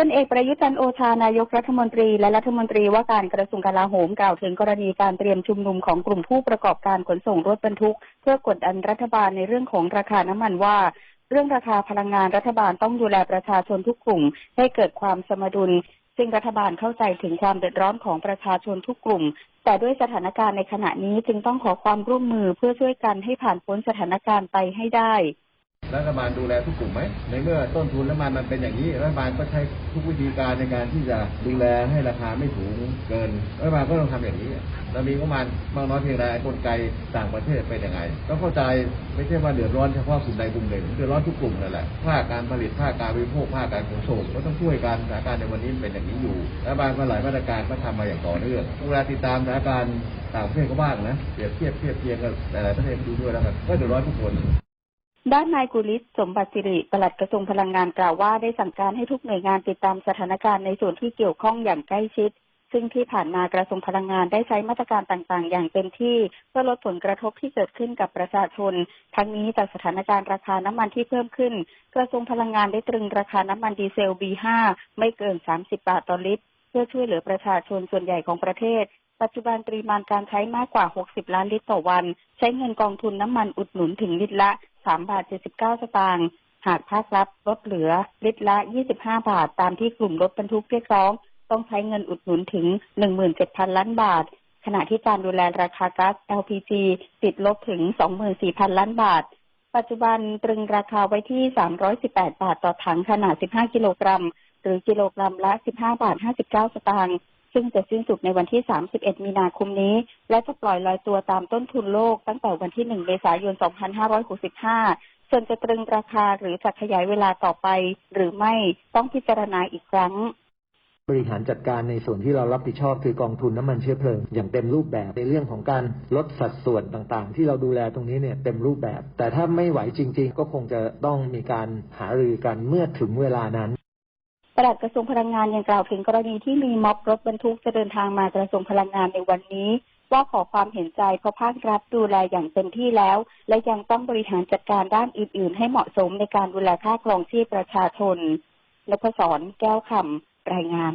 พลเอกประยุทธ์จันโอชานายกรัฐมนตรีและรัฐมนตรีว่าการกระทรวงกลาโหมกล่าวถึงกรณีการเตรียมชุมนุมของกลุ่มผู้ประกอบการขนส่งรถบรรทุก เพื่อกดดันรัฐบาลในเรื่องของราคาน้ำมันว่าเรื่องราคาพลังงานรัฐบาลต้องดูแลประชาชนทุกกลุ่ม ให้เกิดความสมดุล ซึ่งรัฐบาลเข้าใจถึงความเดือดร้อนของประชาชนทุกกลุ่ม แต่ด้วยสถานการณ์ในขณะนี้จึงต้องขอความร่วมมือเพื่อช่วยกันให้ผ่านพ้นสถานการณ์ไปให้ได้ รัฐบาลดูแลทุกกลุ่มไหมในเมื่อต้นทุนน้ำมันมันเป็นอย่างนี้รัฐบาลก็ใช้ทุกวิธีการในการที่จะดูแลให้ราคาไม่สูงเกินรัฐบาลก็ต้องทำอย่างนี้เรามีงบประมาณมากน้อยเพียงใดกลไกต่างประเทศเป็นยังไงต้องเข้าใจไม่ใช่ว่าเดือดร้อนเฉพาะกลุ่มใดกลุ่มหนึ่งเดือดร้อนทุกกลุ่มนั่นแหละภาคการผลิตภาคการบริโภคภาคการขนส่งก็ต้องช่วยกันสถานการณ์ในวันนี้เป็นอย่างนี้อยู่รัฐบาลก็หลายมาตรการก็ทำมาอย่างต่อเนื่องเวลาติดตามสถานการณ์ต่างประเทศก็บ้างนะเปรียบเทียบเทียบเทียงกับหลายประเทศดูด้วยแล้วกันก็เดือดร้อนทุกคน ด้านนายกุลิศสมบัติสิริปลัดกระทรวงพลังงานกล่าวว่าได้สั่งการให้ทุกหน่วยงานติดตามสถานการณ์ในส่วนที่เกี่ยวข้องอย่างใกล้ชิด ซึ่งที่ผ่านมากระทรวงพลังงานได้ใช้มาตรการต่างๆ อย่างเต็มที่ เพื่อลดผลกระทบที่เกิดขึ้นกับประชาชน ทั้งนี้จากสถานการณ์ราคาน้ำมันที่เพิ่มขึ้น กระทรวงพลังงานได้ตรึงราคาน้ำมันดีเซล B5 ไม่เกิน 30 บาทต่อลิตร เพื่อช่วยเหลือประชาชนส่วนใหญ่ของประเทศปัจจุบันปริมาณการใช้มากกว่า 60 ล้านลิตรต่อวัน ใช้เงินกองทุนน้ำมันอุดหนุนถึงลิตรละ 3บาท79สตางค์หากภาครัฐลดเหลือลิตรละ25บาท ตามที่กลุ่มรถบรรทุกเรียกร้อง ต้องใช้เงินอุดหนุนถึง17,000ล้านบาท ขณะที่การดูแลราคาก๊าซ LPG ติดลบถึง24,000ล้านบาท ปัจจุบันตรึงราคาไว้ที่318บาทต่อถังขนาด15กิโลกรัมหรือกิโลกรัมละ15บาท59สตางค์ ซึ่งจะสิ้นสุดในวันที่ 31 มีนาคมนี้ และจะปล่อยลอยตัวตามต้นทุนโลกตั้งแต่วันที่ 1 เมษายน 2565 ส่วนจะตรึงราคาหรือจะขยายเวลาต่อไป หรือไม่ต้องพิจารณาอีกครั้งบริหารจัดการในส่วนที่เรารับผิดชอบคือกองทุนน้ำมันเชื้อเพลิง อย่างเต็มรูปแบบในเรื่องของการลดสัดส่วนต่างๆ ที่เราดูแลตรงนี้เนี่ยเต็มรูปแบบ แต่ถ้าไม่ไหวจริง ๆ ก็คงจะต้องมีการหารือกันเมื่อถึงเวลานั้น ปลัดกระทรวงพลังงานยังกล่าวถึงกรณีที่มีม็อบรถบรรทุกจะเดินทางมากระทรวงพลังงานในวันนี้ ว่าขอความเห็นใจเพราะภาครัฐดูแลอย่างเต็มที่แล้ว และยังต้องบริหารจัดการด้านอื่น ๆ ให้เหมาะสมในการดูแลค่าครองชีพประชาชนนพศรแก้วคำรายงาน